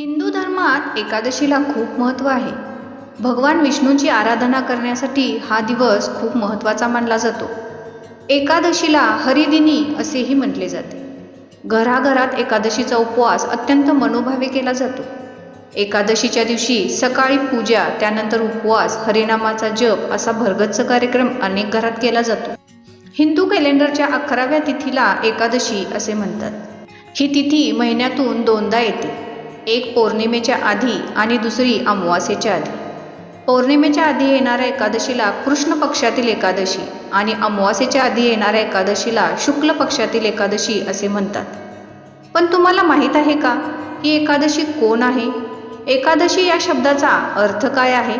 हिंदू धर्मात एकादशीला खूप महत्त्व आहे. भगवान विष्णूंची आराधना करण्यासाठी हा दिवस खूप महत्त्वाचा मानला जातो. एकादशीला हरिदिनी असेही म्हटले जाते. घराघरात एकादशीचा उपवास अत्यंत मनोभावे केला जातो. एकादशीच्या दिवशी सकाळी पूजा त्यानंतर उपवास हरिनामाचा जप असा भरगच्च कार्यक्रम अनेक घरात केला जातो. हिंदू कॅलेंडरच्या अकराव्या तिथीला एकादशी असे म्हणतात. ही तिथी महिन्यातून दोनदा येते. एक पौर्णिमेच्या आधी आणि दुसरी अमावास्येच्या आधी. पौर्णिमेच्या आधी येणाऱ्या एकादशीला कृष्ण पक्षातील एकादशी आणि अमावास्येच्या आधी येणाऱ्या एकादशीला शुक्ल पक्षातील एकादशी असे म्हणतात. पण तुम्हाला माहीत आहे का ही एकादशी कोण आहे? एकादशी या शब्दाचा अर्थ काय आहे?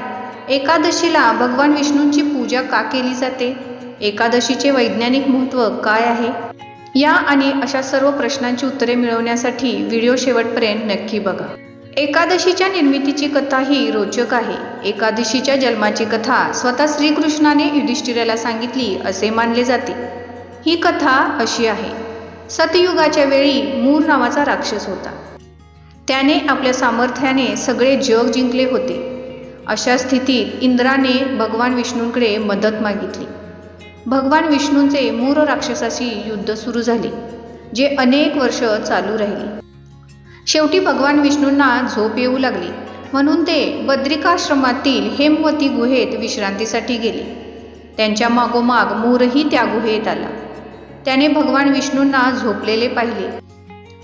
एकादशीला भगवान विष्णूंची पूजा का केली जाते? एकादशीचे वैज्ञानिक महत्त्व काय आहे? या आणि अशा सर्व प्रश्नांची उत्तरे मिळवण्यासाठी व्हिडिओ शेवटपर्यंत नक्की बघा. एकादशीच्या निर्मितीची कथा ही रोचक आहे. एकादशीच्या जन्माची कथा स्वतः श्रीकृष्णाने युधिष्ठिराला सांगितली असे मानले जाते. ही कथा अशी आहे. सतयुगाच्या वेळी मूर नावाचा राक्षस होता. त्याने आपल्या सामर्थ्याने सगळे जग जिंकले होते. अशा स्थितीत इंद्राने भगवान विष्णूंकडे मदत मागितली. भगवान विष्णूंचे मूर राक्षसाशी युद्ध सुरू झाले जे अनेक वर्ष चालू राहिले. शेवटी भगवान विष्णूंना झोप येऊ लागली. म्हणून ते बद्रिकाश्रमातील हेमवती गुहेत विश्रांतीसाठी गेले. त्यांच्या मागोमाग मूरही त्या गुहेत आला. त्याने भगवान विष्णूंना झोपलेले पाहिले.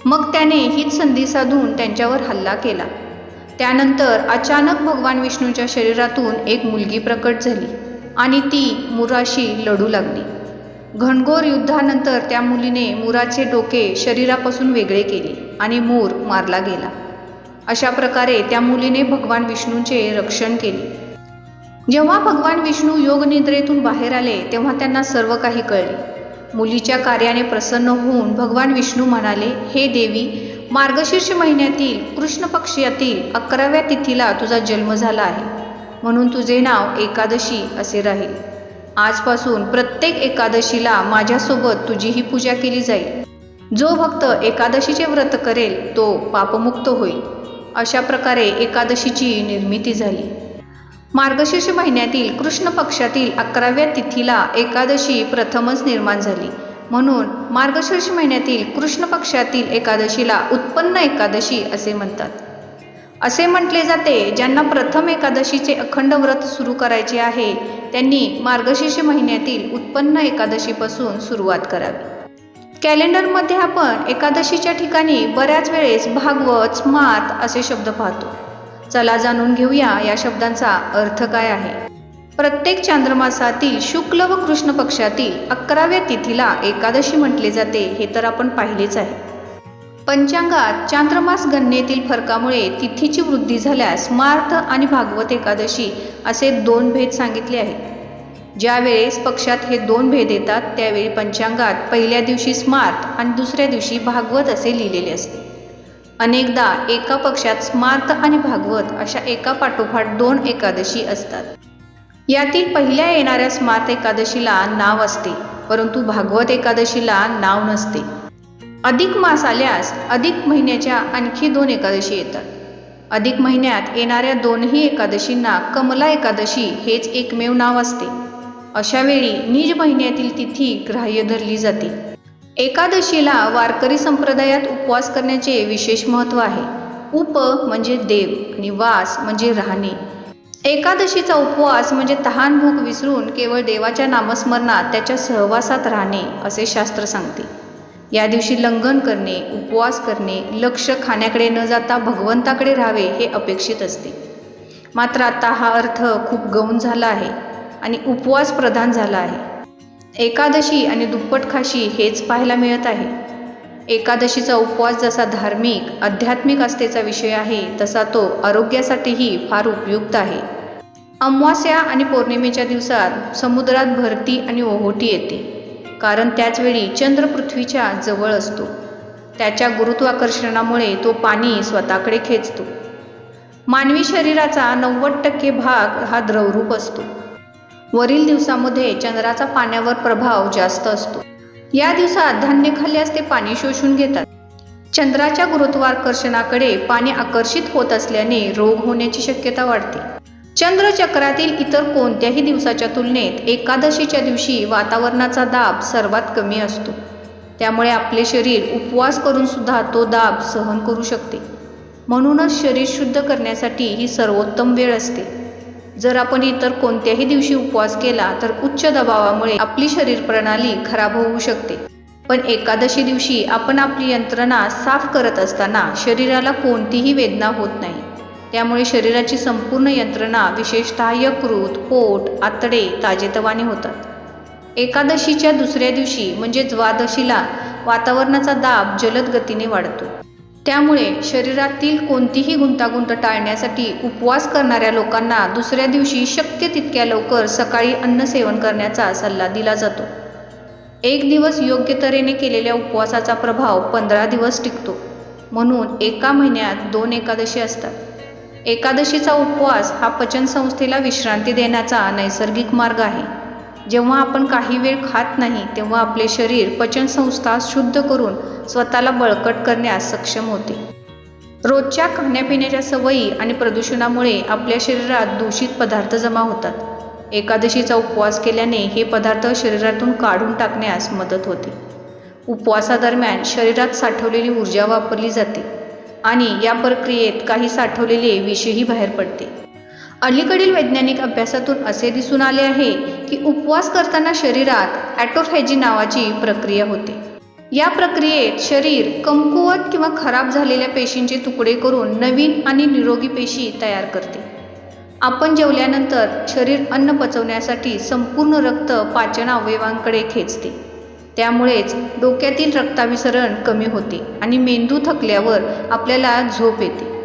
मग त्याने हीच संधी साधून त्यांच्यावर हल्ला केला. त्यानंतर अचानक भगवान विष्णूच्या शरीरातून एक मुलगी प्रकट झाली. आणि ती मुराशी लढू लागली. घनघोर युद्धानंतर त्या मुलीने मुराचे डोके शरीरापासून वेगळे केले आणि मूर मारला गेला. अशा प्रकारे त्या मुलीने भगवान विष्णूंचे रक्षण केले. जेव्हा भगवान विष्णू योगनिद्रेतून बाहेर आले तेव्हा त्यांना सर्व काही कळले. मुलीच्या कार्याने प्रसन्न होऊन भगवान विष्णू म्हणाले हे देवी मार्गशीर्ष महिन्यातील कृष्ण पक्षातील अकराव्या तिथीला तुझा जन्म झाला आहे. म्हणून तुझे नाव एकादशी असे राहील. आजपासून प्रत्येक एकादशीला माझ्यासोबत तुझीही पूजा केली जाईल. जो भक्त एकादशीचे व्रत करेल तो पापमुक्त होईल. अशा प्रकारे एकादशीची निर्मिती झाली. मार्गशीर्ष महिन्यातील कृष्ण पक्षातील अकराव्या तिथीला एकादशी प्रथमच निर्माण झाली. म्हणून मार्गशीर्ष महिन्यातील कृष्ण पक्षातील एकादशीला उत्पन्न एकादशी असे म्हणतात. असे म्हटले जाते ज्यांना प्रथम एकादशीचे अखंड व्रत सुरू करायचे आहे त्यांनी मार्गशीर्ष महिन्यातील उत्पन्न एकादशीपासून सुरुवात करावी. कॅलेंडरमध्ये आपण एकादशीच्या ठिकाणी बऱ्याच वेळेस भागवत स्मात असे शब्द पाहतो. चला जाणून घेऊया या शब्दांचा अर्थ काय आहे. प्रत्येक चांद्रमासातील शुक्ल व कृष्ण पक्षातील अकराव्या तिथीला एकादशी म्हटले जाते हे तर आपण पाहिलेच आहे. पंचांगात चांद्रमास गणनेतील फरकामुळे तिथीची वृद्धी झाल्यास स्मार्थ आणि भागवत एकादशी असे दोन भेद सांगितले आहेत. ज्यावेळेस पक्षात हे दोन भेद येतात त्यावेळी पंचांगात पहिल्या दिवशी स्मार्त आणि दुसऱ्या दिवशी भागवत असे लिहिलेले असते. अनेकदा एका पक्षात स्मार्त आणि भागवत अशा एका पाठोपाठ दोन एकादशी असतात. यातील पहिल्या येणाऱ्या स्मार्त एकादशीला नाव असते परंतु भागवत एकादशीला नाव नसते. अधिक मास आल्यास अधिक महिन्याच्या आणखी दोन एकादशी येतात. अधिक महिन्यात येणाऱ्या दोनही एकादशींना कमला एकादशी हेच एकमेव नाव असते. अशावेळी निज महिन्यातील तिथी ग्राह्य धरली जाते. एकादशीला वारकरी संप्रदायात उपवास करण्याचे विशेष महत्त्व आहे. उप म्हणजे देव आणि वास म्हणजे राहणे. एकादशीचा उपवास म्हणजे तहान भूक विसरून केवळ देवाच्या नामस्मरणात त्याच्या सहवासात राहणे असे शास्त्र सांगते. या दिवशी लंघन करणे उपवास करणे लक्ष खाण्याकडे न जाता भगवंताकडे राहावे हे अपेक्षित असते. मात्र आता हा अर्थ खूप गौण झाला आहे आणि उपवास प्रधान झाला आहे. एकादशी आणि दुप्पट खाशी हेच पाहायला मिळत आहे. एकादशीचा उपवास जसा धार्मिक आध्यात्मिक आस्थेचा विषय आहे तसा तो आरोग्यासाठीही फार उपयुक्त आहे. अमावास्या आणि पौर्णिमेच्या दिवसात समुद्रात भरती आणि ओहोटी येते. कारण त्याचवेळी चंद्र पृथ्वीच्या जवळ असतो. त्याच्या गुरुत्वाकर्षणामुळे तो पाणी स्वतःकडे खेचतो. मानवी शरीराचा नव्वद टक्के भाग हा द्रवरूप असतो. वरील दिवसामध्ये चंद्राचा पाण्यावर प्रभाव जास्त असतो. या दिवसात धान्य खाल्ल्यास ते पाणी शोषून घेतात. चंद्राच्या गुरुत्वाकर्षणाकडे पाणी आकर्षित होत असल्याने रोग होण्याची शक्यता वाढते. चंद्रचक्रातील इतर कोणत्याही दिवसाच्या तुलनेत एकादशीच्या दिवशी वातावरणाचा दाब सर्वात कमी असतो. त्यामुळे आपले शरीर उपवास करून सुद्धा तो दाब सहन करू शकते. म्हणूनच शरीर शुद्ध करण्यासाठी ही सर्वोत्तम वेळ असते. जर आपण इतर कोणत्याही दिवशी उपवास केला तर उच्च दबावामुळे आपली शरीर प्रणाली खराब होऊ शकते. पण एकादशी दिवशी आपण आपली यंत्रणा साफ करत असताना शरीराला कोणतीही वेदना होत नाही. त्यामुळे शरीराची संपूर्ण यंत्रणा विशेषतः यकृत पोट आतडे ताजेतवाने होतात. एकादशीच्या दुसऱ्या दिवशी म्हणजे द्वादशीला वातावरणाचा दाब जलद गतीने वाढतो. त्यामुळे शरीरातील कोणतीही गुंतागुंत टाळण्यासाठी उपवास करणाऱ्या लोकांना दुसऱ्या दिवशी शक्य तितक्या लवकर सकाळी अन्न सेवन करण्याचा सल्ला दिला जातो. एक दिवस योग्य तऱ्हेने केलेल्या उपवासाचा प्रभाव पंधरा दिवस टिकतो. म्हणून एका महिन्यात दोन एकादशी असतात. एकादशीचा उपवास हा पचनसंस्थेला विश्रांती देण्याचा नैसर्गिक मार्ग आहे. जेव्हा आपण काही वेळ खात नाही तेव्हा आपले शरीर पचनसंस्था शुद्ध करून स्वतःला बळकट करण्यास सक्षम होते. रोजच्या खाण्यापिण्याच्या सवयी आणि प्रदूषणामुळे आपल्या शरीरात दूषित पदार्थ जमा होतात. एकादशीचा उपवास केल्याने हे पदार्थ शरीरातून काढून टाकण्यास मदत होते. उपवासादरम्यान शरीरात साठवलेली ऊर्जा वापरली जाते. आणि या प्रक्रियेत काही साठवलेले विषही बाहेर पडते. अलीकडील वैज्ञानिक अभ्यासातून असे दिसून आले आहे की उपवास करताना शरीरात ॲटोफॅजी नावाची प्रक्रिया होते. या प्रक्रियेत शरीर कमकुवत किंवा खराब झालेल्या पेशींचे तुकडे करून नवीन आणि निरोगी पेशी तयार करते. आपण जेवल्यानंतर शरीर अन्न पचवण्यासाठी संपूर्ण रक्त पाचन अवयवांकडे खेचते. त्यामुळेच डोक्यातील रक्ताभिसरण कमी होते आणि मेंदू थकल्यावर आपल्याला झोप येते.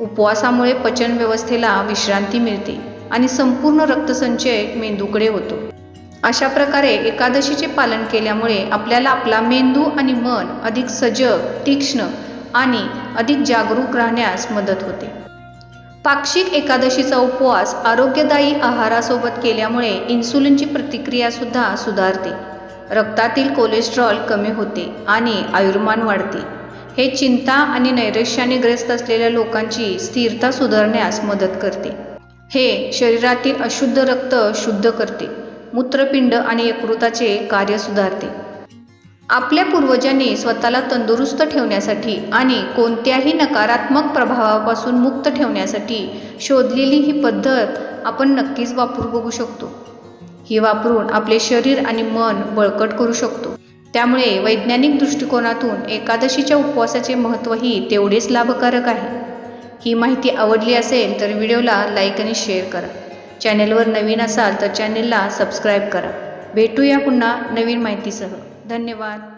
उपवासामुळे पचन व्यवस्थेला विश्रांती मिळते आणि संपूर्ण रक्तसंचय मेंदूकडे होतो. अशा प्रकारे एकादशीचे पालन केल्यामुळे आपल्याला आपला मेंदू आणि मन अधिक सजग तीक्ष्ण आणि अधिक जागरूक राहण्यास मदत होते. पाक्षिक एकादशीचा उपवास आरोग्यदायी आहारासोबत केल्यामुळे इन्सुलिनची प्रतिक्रियासुद्धा सुधारते. रक्तातील कोलेस्ट्रॉल कमी होते आणि आयुर्मान वाढते. हे चिंता आणि नैराश्याने ग्रस्त असलेल्या लोकांची स्थिरता सुधारण्यास मदत करते. हे शरीरातील अशुद्ध रक्त शुद्ध करते मूत्रपिंड आणि यकृताचे कार्य सुधारते. आपल्या पूर्वजांनी स्वतःला तंदुरुस्त ठेवण्यासाठी आणि कोणत्याही नकारात्मक प्रभावापासून मुक्त ठेवण्यासाठी शोधलेली ही पद्धत आपण नक्कीच वापरू बघू शकतो. ही वापरून आपले शरीर आणि मन बळकट करू शकतो. त्यामुळे वैज्ञानिक दृष्टिकोनातून एकादशीच्या उपवासाचे महत्त्वही तेवढेच लाभकारक आहे. ही माहिती आवडली असेल तर व्हिडिओला लाईक आणि शेअर करा. चॅनेलवर नवीन असाल तर चॅनेलला सबस्क्राईब करा. भेटूया पुन्हा नवीन माहितीसह. धन्यवाद.